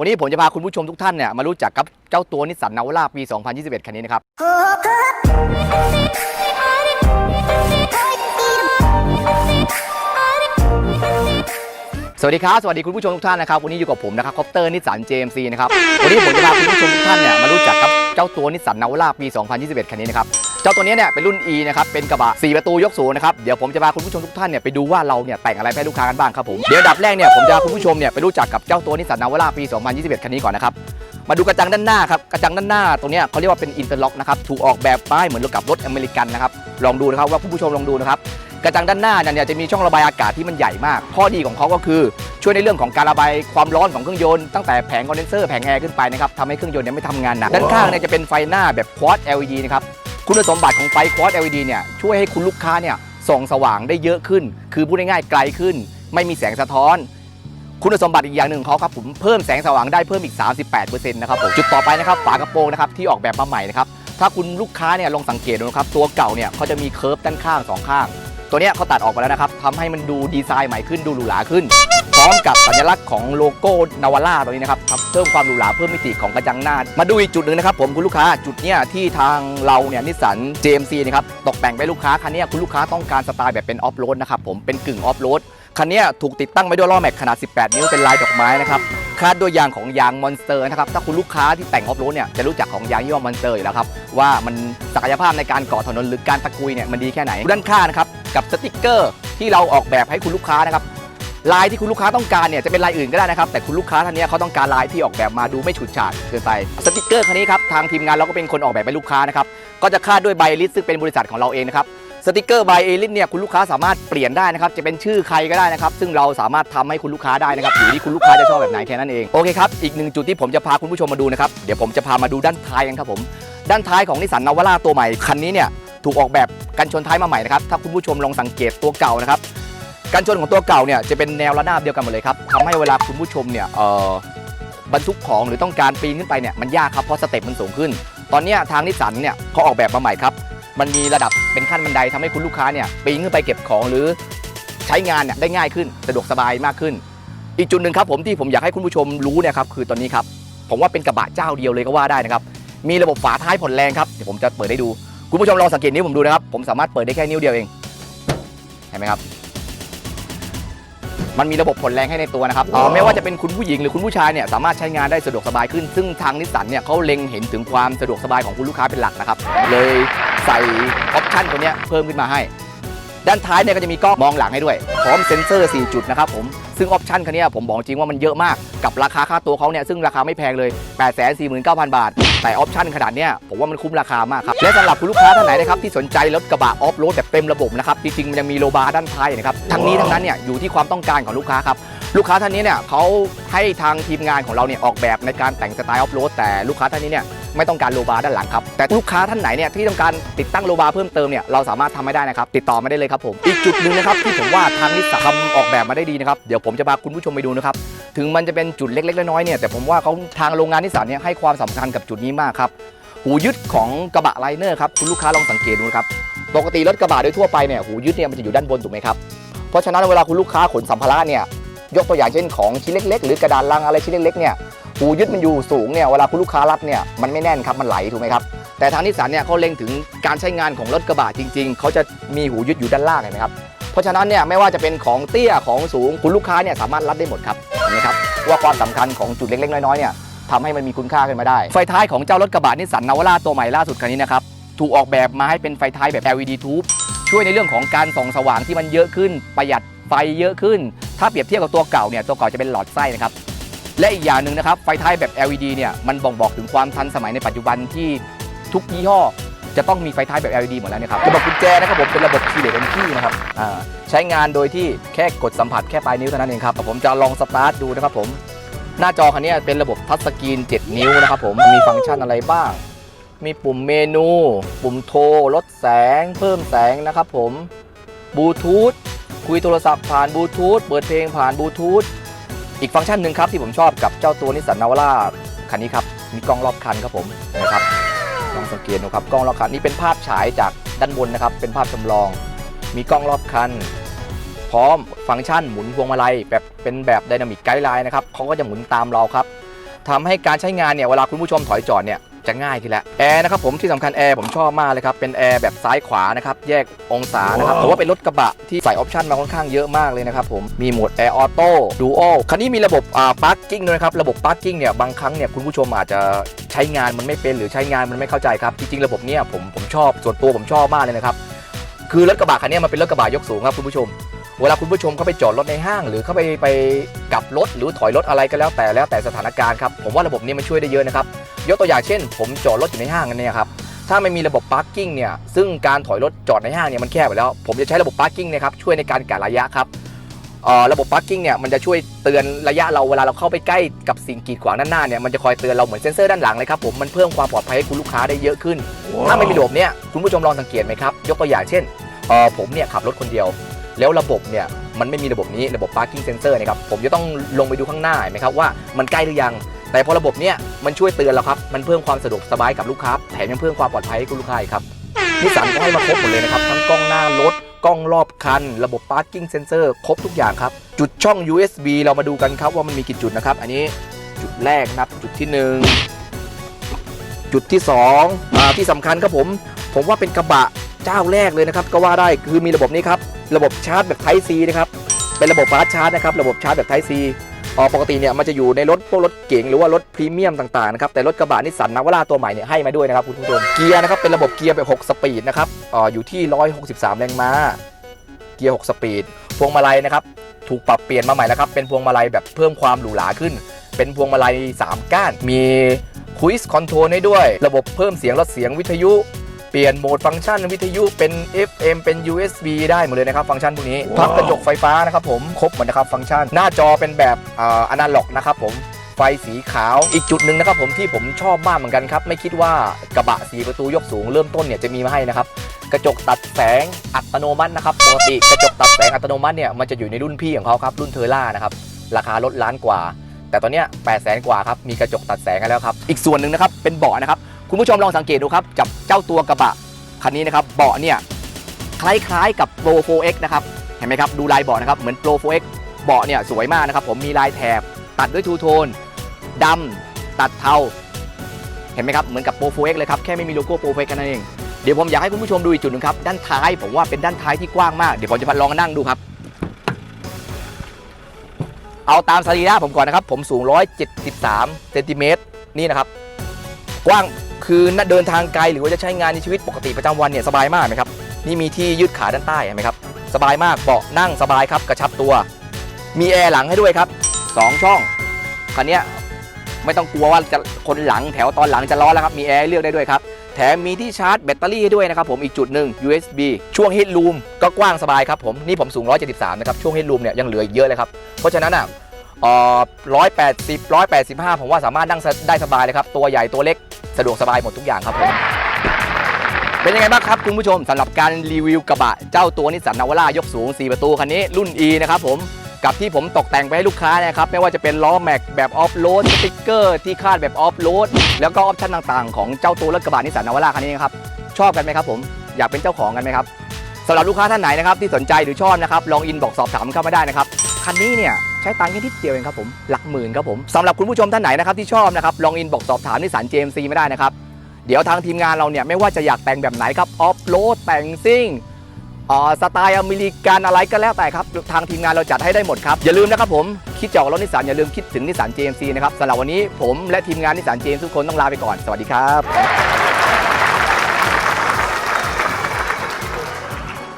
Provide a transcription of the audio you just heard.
วันนี้ผมจะพาคุณผู้ชมทุกท่านเนี่ยมารู้จักกับเจ้าตัวนิสสันนาวาร่าปี 2021 คันนี้นะครับ สวัสดีครับ สวัสดีคุณผู้ชมทุกท่านนะครับ วันนี้อยู่กับผมนะครับคอปเตอร์นิสสัน JMC นะครับ วันนี้ผมจะพาคุณผู้ชมทุกท่าน เจ้าตัวนิสสันนาวาร่าปี 2021 คันนี้นะครับ เจ้าตัวนี้เนี่ยเป็นรุ่น E นะครับ เป็นกระบะ 4 ประตูยกสูงนะครับ เดี๋ยวผมจะพาคุณผู้ชมทุกท่านเนี่ยไปดูว่าเราเนี่ยแต่งอะไรให้ลูกค้ากันบ้างครับผม เดี๋ยวดับแรกเนี่ยผมจะพาคุณผู้ชมเนี่ยไปรู้จักกับเจ้าตัวนิสสันนาวาร่าปี 2021 คันนี้ก่อนนะครับ มาดูกระจังด้านหน้าครับ กระจังด้านหน้าตรงนี้เขาเรียกว่าเป็นอินเตอร์ล็อกนะครับ ถูกออกแบบป้ายเหมือนกับรถอเมริกันนะครับ ลองดูนะครับว่าคุณผู้ชมลองดูนะครับ กระจังด้านหน้าเนี่ยจะมีช่องระบายอากาศที่มันใหญ่มาก ข้อดีของเขาก็คือช่วยในเรื่องของการระบายความร้อนของเครื่องยนต์ตั้งแต่แผงคอนเดนเซอร์แผงแอร์ขึ้นไปนะครับทำให้เครื่องยนต์เนี่ยไม่ทำงานหนักด้านข้างเนี่ยจะเป็นไฟหน้าแบบควอต LED นะครับคุณสมบัติของไฟควอต LED เนี่ยช่วยให้คุณลูกค้าเนี่ยส่องสว่างได้เยอะขึ้น คือพูดง่ายๆไกลขึ้น ไม่มีแสงสะท้อน คุณสมบัติอีกอย่างหนึ่งของเขาครับผมเพิ่มแสงสว่างได้เพิ่มอีก 38%นะครับผมจุดต่อไปนะครับฝากระโปรงนะครับที่ออกแบบมาใหม่นะครับถ้าคุณลูกค้าเนี่ยลองสังเกตดูนะครับตัวเก่าเนี่ยเขาจะมีเคิร์ฟด้านข้างสองข้าง ตัวเนี้ยเขาตัดออกไปแล้วนะครับทำให้มันดูดีไซน์ใหม่ขึ้นดูหรูหราขึ้น พร้อมกับสัญลักษณ์ของโลโก้นาวาร่าตัวนี้นะครับเพิ่มความหรูหราเพิ่มมิติของกระจังหน้า มาดูอีกจุดหนึ่งนะครับผมคุณลูกค้าจุดเนี้ยที่ทางเราเนี่ยนิสสัน JMC นะครับตกแต่งไปลูกค้าคันนี้คุณลูกค้าต้องการสไตล์แบบเป็นออฟโรดนะครับผมเป็นกึ่งออฟโรดคันนี้ถูกติดตั้งไปด้วยล้อแม็กขนาด 18 นิ้วเป็นลายดอกไม้นะครับคาดด้วยยางของยางมอนสเตอร์นะครับถ้าคุณลูกค้าที่แต่งออฟโรดเนี่ยจะรู้จักของยางยี่ห้อมอนสเตอร์อยู่แล้วครับว่ามันศักยภาพในการกาะถนนหรือการตะกุยเนี่ยมันดีแค่ไหนด้านข้างนะครับ กับสติกเกอร์ที่เราออกแบบให้คุณลูกค้านะครับลายที่คุณลูกค้าต้องการเนี่ยจะเป็นลายอื่นก็ได้นะครับ แต่คุณลูกค้าท่านนี้เขาต้องการลายที่ออกแบบมาดูไม่ฉูดฉาดเกินไปสติกเกอร์คันนี้ครับทางทีมงานเราก็เป็นคนออกแบบให้ลูกค้านะครับก็จะคาดด้วยใบลิสซึ่งเป็นบริษัทของเราเองนะครับสติกเกอร์ใบเอลิสเนี่ยคุณลูกค้าสามารถเปลี่ยนได้นะครับจะเป็นชื่อใครก็ได้นะครับ ซึ่งเราสามารถทำให้คุณลูกค้าได้นะครับอยู่ที่คุณลูกค้าจะชอบแบบไหนแค่นั้นเองโอเคครับอีกหนึ่งจุดที่ผมจะพาคุณผู้ชมมาดูนะครับเดี๋ยวผมจะพามาดูด้านท้ายกันครับผมด้านท้ายของนิสสันนาวาร่าตัวใหม่คันนี้เนี่ย ถูกออกแบบกันชนท้ายมาใหม่นะครับถ้าคุณผู้ชมลองสังเกตตัวเก่านะครับการชนของตัวเก่าเนี่ยจะเป็นแนวระนาบเดียวกันหมดเลยครับทำให้เวลาคุณผู้ชมเนี่ยเออบรรทุกของหรือต้องการปีนขึ้นไปเนี่ยมันยากครับเพราะสเต็ปมันสูงขึ้น ตอนนี้ทางนิสสันเนี่ยเขาออกแบบมาใหม่ครับมันมีระดับเป็นขั้นบันไดทำให้คุณลูกค้าเนี่ยปีนขึ้นไปเก็บของหรือใช้งานเนี่ยได้ง่ายขึ้นสะดวกสบายมากขึ้น อีกจุดหนึ่งครับผมที่ผมอยากให้คุณผู้ชมรู้เนี่ยครับคือตอนนี้ครับผมว่าเป็นกระบะเจ้าเดียวเลยก็ว่าได้นะครับมีระบบฝาท้ายผ่อนแรงครับเดี๋ยวผมจะเปิดให้ดู คุณผู้ชมลองสังเกตนิ้วผมดูนะครับ ผมสามารถเปิดได้แค่นิ้วเดียวเอง เห็นไหมครับ มันมีระบบผ่อนแรงให้ในตัวนะครับอ๋อไม่ว่าจะเป็นคุณผู้หญิงหรือคุณผู้ชายเนี่ยสามารถใช้งานได้สะดวกสบายขึ้น ซึ่งทางนิสสันเนี่ยเขาเล็งเห็นถึงความสะดวกสบายของคุณลูกค้าเป็นหลักนะครับ เลยใส่ออปชั่นตัวเนี้ยเพิ่มขึ้นมาให้ ด้านท้ายเนี่ยก็จะมีกล้องมองหลังให้ด้วย พร้อมเซ็นเซอร์ 4 จุดนะครับผมซึ่งออปชั่นคันนี้ผมบอกจริงว่ามันเยอะมากกับราคาค่าตัวเขาเนี่ยซึ่งราคาไม่แพงเลย 849,000 บาท แต่ออปชั่นขนาดเนี้ยผมว่ามันคุ้มราคามากครับ และสำหรับคุณลูกค้าท่านไหนนะครับที่สนใจรถกระบะออฟโรดแบบเต็มระบบนะครับจริงๆมันยังมีโลบาร์ด้านท้ายนะครับทั้งนี้ทั้งนั้นเนี่ยอยู่ที่ความต้องการของลูกค้าครับลูกค้าท่านนี้เนี่ยเขาให้ทางทีมงานของเราเนี่ยออกแบบในการแต่งสไตล์ออฟโรดแต่ลูกค้าท่านนี้เนี่ย ไม่ต้องการโลบาร์ด้านหลังครับ แต่ลูกค้าท่านไหนเนี่ยที่ต้องการติดตั้งโลบาร์เพิ่มเติมเนี่ยเราสามารถทำให้ได้นะครับ ติดต่อมาได้เลยครับผม อีกจุดหนึ่งนะครับที่ผมว่าทางนิสสันทำออกแบบมาได้ดีนะครับ เดี๋ยวผมจะพาคุณผู้ชมไปดูนะครับ ถึงมันจะเป็นจุดเล็กๆน้อยๆเนี่ยแต่ผมว่าเขาทางโรงงานนิสสันเนี่ยให้ความสำคัญกับจุดนี้มากครับหูยึดของกระบะไลเนอร์ครับคุณลูกค้าลองสังเกตดูนะครับปกติรถกระบะโดยทั่วไปเนี่ยหูยึดเนี่ยมันจะอยู่ด้านบนถูกไหมครับเพราะฉะนั้นเวลาคุณลูกค้าขนสัมภาระเนี่ยยกตัวอย่างเช่นของชิ้นเล็ก ๆ หรือกระดานลังอะไรชิ้นเล็กๆเนี่ย หูยึดมันอยู่สูงเนี่ยเวลาคุณลูกค้ารับเนี่ยมันไม่แน่นครับมันไหลถูกไหมครับแต่ทางนิสสันเนี่ยเขาเล็งถึงการใช้งานของรถกระบะจริง ๆเขาจะมีหูยึดอยู่ด้านล่างเห็นไหมครับเพราะฉะนั้นเนี่ยไม่ว่าจะเป็นของเตี้ยของสูงคุณลูกค้าเนี่ยสามารถรับได้หมดครับเห็นไหมครับว่าความสำคัญของจุดเล็กๆน้อยๆเนี่ยทำให้มันมีคุณค่าขึ้นมาได้ ไฟท้ายของเจ้ารถกระบะนิสสันนาวาร่าตัวใหม่ล่าสุดคันนี้นะครับถูกออกแบบมาให้เป็นไฟท้ายแบบ LED tube ช่วยในเรื่องของการส่องสว่างที่มันเยอะขึ้น ประหยัดไฟเยอะขึ้น ถ้าเปรียบเทียบกับตัวเก่าเนี่ยตัวเก่าจะเป็นหลอดไส้นะครับ และอีกอย่างหนึ่งนะครับไฟท้ายแบบ LED เนี่ยมันบ่งบอกถึงความทันสมัยในปัจจุบันที่ทุกยี่ห้อ จะต้องมีไฟท้ายแบบ LED หมดแล้วนะครับระบบกุญแจนะครับผมเป็นระบบคีย์เลสเอนที่นะครับอ่าใช้งานโดยที่แค่กดสัมผัสแค่ปลายนิ้วเท่านั้นเองครับผมจะลองสตาร์ทดูนะครับผมหน้าจอคันนี้เป็นระบบทัชสกรีน 7 นิ้วนะครับผมมีฟังก์ชันอะไรบ้าง มีปุ่มเมนู ปุ่มโทร ลดแสง เพิ่มแสงนะครับผมบลูทูธคุยโทรศัพท์ผ่านบลูทูธเปิดเพลงผ่านบลูทูธ อีกฟังก์ชันหนึ่งครับที่ผมชอบกับเจ้าตัวนิสสันนาวาร่าคันนี้ครับมีกล้องรอบคันครับผมนะครับลองสังเกตดูครับกล้องรอบคันนี่เป็นภาพฉายจากด้านบนนะครับ เป็นภาพจำลอง มีกล้องรอบคัน พร้อมฟังก์ชันหมุนพวงมาลัยแบบเป็นแบบไดนามิกไกด์ไลน์นะครับเขาก็จะหมุนตามเราครับทำให้การใช้งานเนี่ยเวลาคุณผู้ชมถอยจอดเนี่ย จะง่ายขึ้นแล้วแอร์นะครับผมที่สำคัญแอร์ผมชอบมากเลยครับ เป็นแอร์แบบซ้ายขวานะครับ แยกองศานะครับผมว่าเป็นรถกระบะที่ใส่ออปชันมาค่อนข้างเยอะมากเลยนะครับผมมีโหมดแอร์ออโต้ดูโอคันนี้มีระบบอ่าพาร์กิ้งด้วยนะครับ ระบบพาร์กิ้งเนี่ยบางครั้งเนี่ยคุณผู้ชมอาจจะใช้งานมันไม่เป็นหรือใช้งานมันไม่เข้าใจครับจริงๆระบบเนี่ยผมผมชอบส่วนตัวผมชอบมากเลยนะครับคือรถกระบะคันเนี้ยมันเป็นรถกระบะยกสูงครับคุณผู้ชม เวลาคุณผู้ชมเข้าไปจอดรถในห้าง หรือเข้าไปไปกลับรถหรือถอยรถอะไรก็แล้วแต่แล้วแต่สถานการณ์ครับผมว่าระบบนี้มันช่วยได้เยอะนะครับ ยกตัวอย่างเช่น ผมจอดรถอยู่ในห้างกันเนี่ยครับถ้าไม่มีระบบพาร์กิ้งเนี่ยซึ่งการถอยรถจอดในห้างเนี่ยมันแคบไปแล้ว ผมจะใช้ระบบพาร์กิ้งนะครับช่วยในการกะระยะครับระบบพาร์กิ้งเนี่ยมันจะช่วยเตือนระยะเราเวลาเราเข้าไปใกล้กับสิ่งกีดขวางด้านหน้าเนี่ยมันจะคอยเตือนเราเหมือนเซ็นเซอร์ด้านหลังเลยครับผมมันเพิ่มความปลอดภัยให้คุณลูกค้าได้เยอะขึ้น ถ้าไม่มีระบบเนี่ยคุณผู้ชมลองสังเกตไหมครับยกตัวอย่างเช่นผมเนี่ยขับรถคนเดียว แล้วระบบเนี่ยมันไม่มีระบบนี้ระบบ parking sensor นะครับผมจะต้องลงไปดูข้างหน้าไหมครับว่ามันใกล้หรือยัง แต่พอระบบเนี่ยมันช่วยเตือนเราครับมันเพิ่มความสะดวกสบายกับลูกค้าแถมยังเพิ่มความปลอดภัยให้คุณลูกค้าอีกครับนิสสันก็ให้มาครบหมดเลยนะครับทั้งกล้องหน้ารถกล้องรอบคัน ระบบ parking sensor ครบทุกอย่างครับ จุดช่อง USB เรามาดูกันครับว่ามันมีกี่จุดนะครับ อันนี้จุดแรกนะครับจุดที่หนึ่งจุดที่สองอ่าที่สำคัญครับผม ผมว่าเป็นกระบะเจ้าแรกเลยนะครับ ก็ว่าได้คือมีระบบนี้ครับ ระบบชาร์จแบบ Type C นะครับ เป็นระบบฟาสชาร์จนะครับ ระบบชาร์จแบบ Type C ออปกติเนี่ยมันจะอยู่ในรถพวกรถเก๋งหรือว่ารถพรีเมียมต่างๆนะครับแต่รถกระบะนิสสันนาวาร่าตัวใหม่เนี่ยให้มาด้วยนะครับคุณผู้ชมเกียร์นะครับเป็นระบบเกียร์แบบ 6 สปีดนะครับอออยู่ที่ 163 แรงม้า เกียร์ 6 สปีด พวงมาลัยนะครับถูกปรับเปลี่ยนมาใหม่แล้วครับเป็นพวงมาลัยแบบเพิ่มความหรูหราขึ้น เป็นพวงมาลัย 3 ก้าน มีคุ i สคอนโทรลให้ด้วย ระบบเพิ่มเสียงลดเสียงวิทยุ เปลี่ยนโหมดฟังก์ชันวิทยุเป็น FM เป็น USB ได้หมดเลยนะครับฟังก์ชันพวกนี้พับกระจกไฟฟ้านะครับผมครบหมดนะครับฟังก์ชัน หน้าจอเป็นแบบอนาล็อกนะครับผมไฟสีขาวอีกจุดหนึ่งนะครับผมที่ผมชอบมากเหมือนกันครับ ไม่คิดว่ากระบะสีประตูยกสูงเริ่มต้นเนี่ยจะมีมาให้นะครับกระจกตัดแสงอัตโนมัตินะครับปกติกระจกตัดแสงอัตโนมัติเนี่ยมันจะอยู่ในรุ่นพี่ของเขาครับรุ่นเทอร่านะครับราคาลดล้านกว่า แต่ตอนเนี้ยแปดแสนกว่าครับมีกระจกตัดแสงให้แล้วครับอีกส่วนหนึ่งนะครับเป็นเบาะนะครับ คุณผู้ชมลองสังเกตดูครับจับเจ้าตัวกระบะคันนี้นะครับเบาะเนี่ยคล้ายๆกับ Pro 4X นะครับเห็นไหมครับดูลายเบาะนะครับเหมือน Pro 4X เบาะเนี่ยสวยมากนะครับ ผมมีลายแถบตัดด้วยทูโทนดำตัดเทาเห็นไหมครับเหมือนกับ Pro 4X เลยครับแค่ไม่มีโลโก้ Pro 4X แค่นั้นเองเดี๋ยวผมอยากให้คุณผู้ชมดูอีกจุดหนึ่งครับด้านท้ายผมว่าเป็นด้านท้ายที่กว้างมากเดี๋ยวผมจะมาลองนั่งดูครับ เอาตามสรีระผมก่อนนะครับ ผมสูง 173เซนติเมตรนี่นะครับ กว้าง คือนเดินทางไกลหรือว่าจะใช้งานในชีวิตปกติประจำวันเนี่ยสบายมากไหมครับนี่มีที่ยืดขาด้านใต้เห็นไหมครับสบายมากเบาะนั่งสบายครับกระชับตัว มีแอร์หลังให้ด้วยครับสองช่องคันนี้ไม่ต้องกลัวว่าจะคนหลังแถวตอนหลังจะร้อนแล้วครับมีแอร์เลือกได้ด้วยครับแถมมีที่ชาร์จแบตเตอรี่ให้ด้วยนะครับผมอีกจุดหนึ่ง USB ช่วง headroom ก็กว้างสบายครับผมนี่ผมสูง 173 นะครับ ช่วง headroom เนี่ยยังเหลืออีกเยอะเลยครับ เพราะฉะนั้นอะเอ่อ180 185ผมว่าสามารถนั่งได้สบายเลยครับ ตัวใหญ่ตัวเล็ก สะดวกสบายหมดทุกอย่างครับผมเป็นยังไงบ้างครับคุณผู้ชมสำหรับการรีวิวกระบะเจ้าตัวนิสสันนาวาร่ายกสูง 4 ประตูคันนี้รุ่น E นะครับผมกับที่ผมตกแต่งไปให้ลูกค้านะครับไม่ว่าจะเป็นล้อแม็กแบบออฟโรดสติ๊กเกอร์ที่คาดแบบออฟโรดแล้วก็ออปชั่นต่างๆ ของเจ้าตัวรถกระบะนิสสันนาวาร่าคันนี้นะครับชอบกันไหมครับผมอยากเป็นเจ้าของกันไหมครับสำหรับลูกค้าท่านไหนนะครับที่สนใจหรือชอบนะครับลองอินบอกสอบถามเข้ามาได้นะครับคันนี้เนี่ย ใช้ตังค์แค่นิดเดียวเองครับผมหลักหมื่นครับผมสำหรับคุณผู้ชมท่านไหนนะครับที่ชอบนะครับลองอินบอกสอบถามนิสสัน JMC ไม่ได้นะครับเดี๋ยวทางทีมงานเราเนี่ยไม่ว่าจะอยากแต่งแบบไหนครับออฟโรดแต่งซิ่งอ่าสไตล์อเมริกันอะไรก็แล้วแต่ครับ ทางทีมงานเราจัดให้ได้หมดครับ อย่าลืมนะครับผมคิดจออกรถนิสสันอย่าลืมคิดถึงนิสสัน JMC นะครับสำหรับวันนี้ผมและทีมงานนิสสัน JMC ทุกคนต้องลาไปก่อน สวัสดีครับ